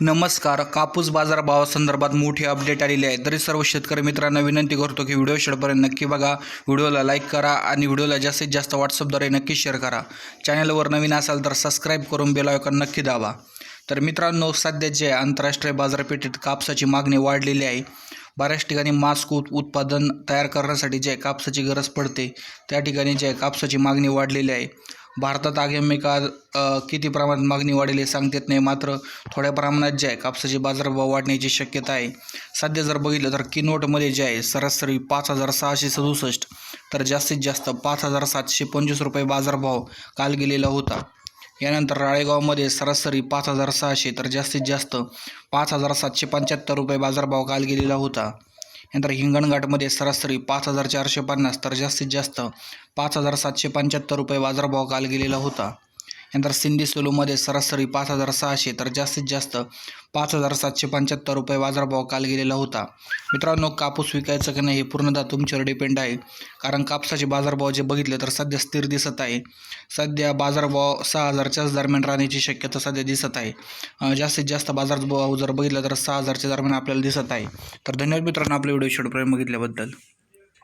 नमस्कार. कापूस बाजारभावासंदर्भात मोठी अपडेट आलेली आहे. तरी सर्व शेतकरी मित्रांना विनंती करतो की व्हिडिओ शेवटपर्यंत नक्की बघा. व्हिडिओला लाईक करा आणि व्हिडिओला जास्तीत जास्त व्हॉट्सअपद्वारे नक्की शेअर करा. चॅनलवर नवीन असाल तर सबस्क्राईब करून बेल नक्की दाबा. तर मित्रांनो सध्याचे आंतरराष्ट्रीय बाजारपेठेत कापसाची मागणी वाढलेली आहे. बऱ्याच ठिकाणी मास्क उत उत्पादन तयार करण्यासाठी जे कापसाची गरज पडते त्या ठिकाणी जे कापसाची मागणी वाढलेली आहे. भारतात आगामी काळ किती प्रमाणात मागणी वाढेल हे सांगता येत नाही मात्र थोड्या प्रमाणात जे आहे कापसाचे बाजारभाव वाढण्याची शक्यता आहे. सध्या जर बघितलं तर किनवटमध्ये जे आहे सरासरी पाच हजार सहाशे सदुसष्ट तर जास्तीत जास्त पाच हजार सातशे पंचवीस रुपये बाजारभाव काल गेलेला होता. यानंतर राळेगावमध्ये सरासरी पाच हजार सहाशे तर जास्तीत जास्त पाच हजार सातशे पंच्याहत्तर रुपये बाजारभाव काल गेलेला होता. नंतर हिंगणघाटमध्ये सरासरी पाच हजार चारशे पन्नास तर जास्तीत जास्त पाच हजार सातशे पंच्याहत्तर रुपये बाजारभाव काल गेलेला होता. नंतर सिंधी सोलोमध्ये सरासरी पाच हजार सहाशे तर जास्तीत जास्त पाच हजार सातशे पंच्याहत्तर रुपये बाजारभाव काल गेलेला होता. मित्रांनो कापूस विकायचं की नाही हे पूर्णतः तुमच्यावर डिपेंड आहे. कारण कापसाचे बाजारभाव जे बघितले तर सध्या स्थिर दिसत आहे. सध्या बाजारभाव सहा हजारच्याच दरम्यान राहण्याची शक्यता सध्या दिसत आहे. जास्तीत जास्त बाजारभाव जर बघितला तर सहा हजारच्या दरम्यान आपल्याला दिसत आहे. तर धन्यवाद मित्रांनो आपले व्हिडिओ शेवटपर्यंत बघितल्याबद्दल.